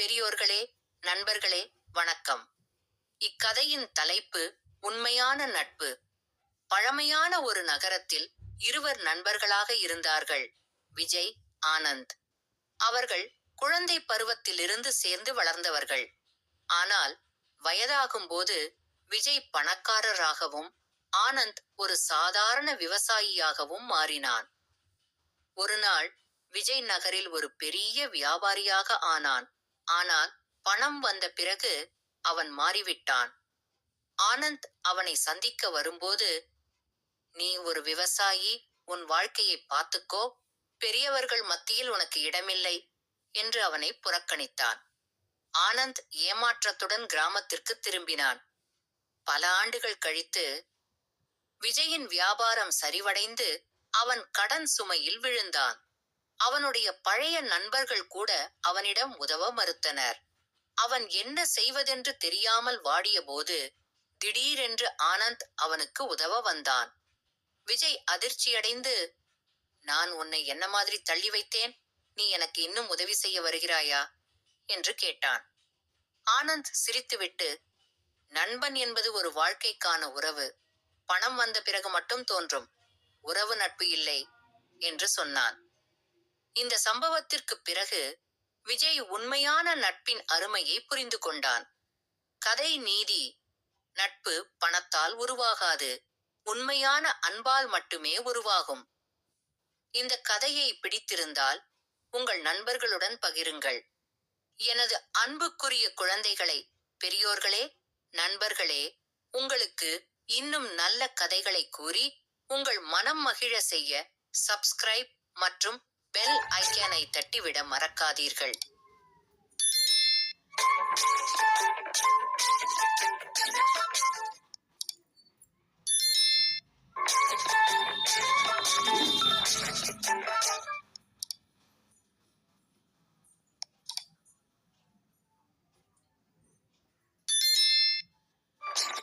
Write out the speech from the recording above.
பெரியோர்களே நண்பர்களே வணக்கம். இக்கதையின் தலைப்பு உண்மையான நட்பு. பழமையான ஒரு நகரத்தில் இருவர் நண்பர்களாக இருந்தார்கள் விஜய் ஆனந்த். அவர்கள் குழந்தை பருவத்திலிருந்து சேர்ந்து வளர்ந்தவர்கள். ஆனால் வயதாகும்போது விஜய் பணக்காரராகவும் ஆனந்த் ஒரு சாதாரண விவசாயியாகவும் மாறினான். ஒரு நாள் விஜய் நகரில் ஒரு பெரிய வியாபாரியாக ஆனான். ஆனால் பணம் வந்த பிறகு அவன் மாறிவிட்டான். ஆனந்த் அவனை சந்திக்க வரும்போது நீ ஒரு விவசாயி உன் வாழ்க்கையை பார்த்துக்கோ. பெரியவர்கள் மத்தியில் உனக்கு இடமில்லை என்று அவனை புறக்கணித்தான். ஆனந்த் ஏமாற்றத்துடன் கிராமத்திற்கு திரும்பினான். பல ஆண்டுகள் கழித்து விஜயின் வியாபாரம் சரிவடைந்து அவன் கடன் சுமையில் விழுந்தான். அவனுடைய பழைய நண்பர்கள் கூட அவனிடம் உதவ மறுத்தனர். அவன் என்ன செய்வதென்று தெரியாமல் வாடியபோது திடீரென்று ஆனந்த் அவனுக்கு உதவ வந்தான். விஜய் அதிர்ச்சியடைந்து நான் உன்னை என்ன மாதிரி தள்ளி வைத்தேன்? நீ எனக்கு இன்னும் உதவி செய்ய வருகிறாயா? என்று கேட்டான். ஆனந்த் சிரித்துவிட்டு நண்பன் என்பது ஒரு வாழ்க்கைக்கான உறவு. பணம் வந்த பிறகு மட்டும் தோன்றும். உறவு நட்பு இல்லை என்று சொன்னான். இந்த சம்பவத்திற்கு பிறகு விஜய் உண்மையான நட்பின் அருமையை புரிந்து கொண்டான். கதை நீதி நட்பு பணத்தால் உருவாகாது உண்மையான அன்பால் மட்டுமே உருவாகும். இந்த கதையை பிடித்திருந்தால் உங்கள் நண்பர்களுடன் பகிருங்கள். எனது அன்புக்குரிய குழந்தைகளை பெரியோர்களே நண்பர்களே உங்களுக்கு இன்னும் நல்ல கதைகளை கூறி உங்கள் மனம் மகிழ செய்ய சப்ஸ்கிரைப் மற்றும் பெல் ஐக்கனை தட்டிவிட மறக்காதீர்கள்.